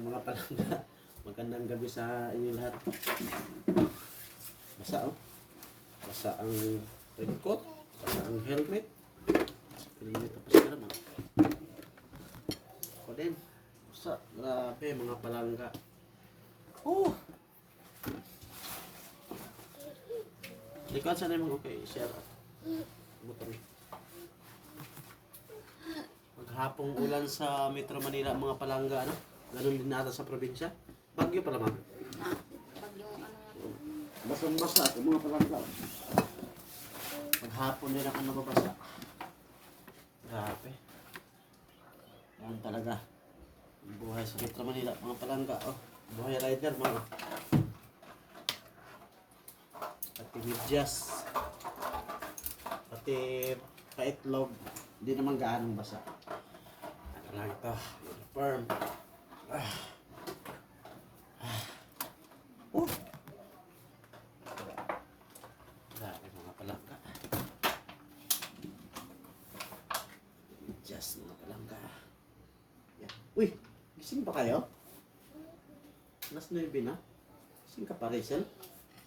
mga palangga. Magandang gabi sa inyo lahat. Basa oh. Basa ang raincoat. Basa ang helmet. Pilimit pa siya naman. Ako din. Basa. Grabe mga palangga. Oh! Likod sana yung okay. Share. Motor. Maghapong ulan sa Metro Manila mga palangga. Ano? Ganun din nata sa probinsya. Bagyo pala ma'am. Ah, yung ano nga. Basang basa ang mga palangga. Maghapon din ako nababasa. Grabe. Yan talaga. Buhay sa Metro Manila, mga palangga. Oh, buhay rider mga. Pati medyas. Pati paitlog. Hindi naman gaanong basa. Ano lang ito? Uniform. Ah. Ah. Oh. Grabe mga palangga. Just mga palangga. Yan. Uy! Gising ba kayo? Alas 9 na? Gising ka pa, Rachel?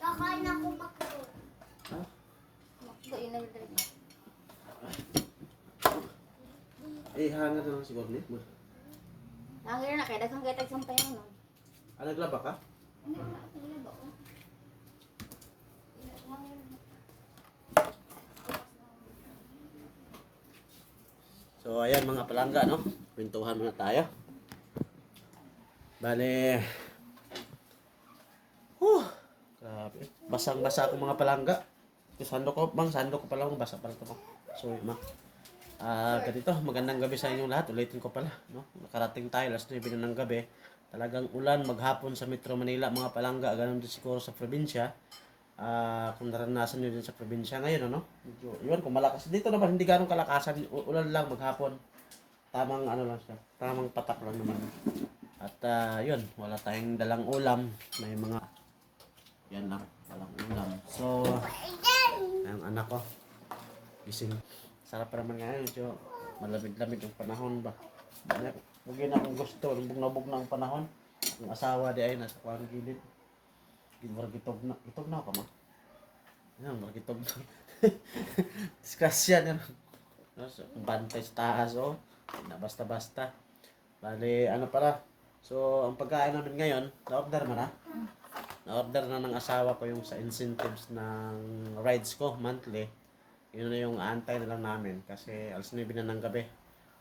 Kakain ako makro. Ha? Yun na talaga. Eh, hangar na lang siguro niya. Nangir na kaya daghang kaya tagsampay nun. Ah, naglaba ka? Ano ba? Ano ba? oh? So, ayan mga palangga, no? Pintuhan muna tayo. Bale. Huh! Grabe. Basang-basa ako mga palangga. Sando ko, bang sando ko pala, basa pala ito. Sorry, ma. Ah, ganito, magandang gabi sa inyong lahat. Ulitin ko pala, no? Nakarating tayo, last 9 na ng gabi. Talagang ulan maghapon sa Metro Manila, mga palangga. Ganun din siguro sa probinsya. Ah, kung naranasan nyo din sa probinsya ngayon, ano? Medyo, yun, kung malakas. Dito naman, hindi ganong kalakasan. Ulan lang maghapon. Tamang ano lang siya. Tamang patak lang naman. At ah, yun, wala tayong dalang ulam. May mga, yan lang, walang ulam. So, ang anak ko, gising. Sarap pa naman ngayon, medyo malamig-lamig yung panahon ba. Yun akong gusto, lubog na ang panahon. Ang asawa di ay nasa kuwang gilid. Margitog na. Itog na ako ma. Yan, margitog na. Yan. No, so, bantay sa taas, oh. Na basta-basta. Bali, ano pala. So, ang pagkain namin ngayon, na-order mo na. Na-order na ng asawa ko yung sa incentives ng rides ko monthly. Yun na yung antay na lang namin. Kasi alas 9 na ng gabi.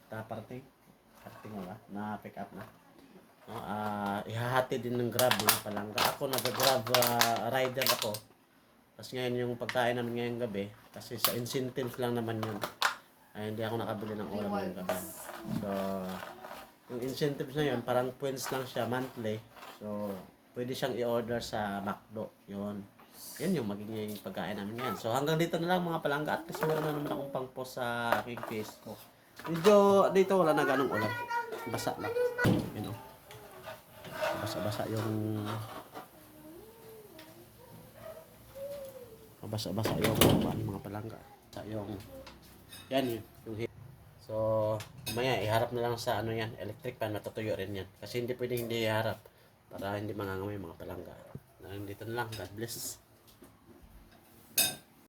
Taparting. Parting wala. Na-pick up na. No, ah ihahati din ng grab mga palangga. Ako nag-grab ah, rider ako. Tapos ngayon yung pagkain namin ngayong gabi, kasi sa incentives lang naman yun. Ay, hindi ako nakabili ng ulam ngayong gabi. So, yung incentives na yun, parang points lang siya monthly. So, pwede siyang i-order sa McDo. Yun. Yan yung magiging pagkain namin ngayon. So, hanggang dito na lang mga palangga. At kasi wala na naman akong pang-post sa aking Facebook. Medyo dito wala na ganong ulam. Basa lang. You know basa-basa yung basa-basa yung ano, mga palangga sa yung yan yun. Yung so maya iharap na lang sa ano yan electric fan matutuyo rin yan. Kasi hindi pwedeng hindi iharap para hindi mangangamoy mga palangga. Nandito na lang. God bless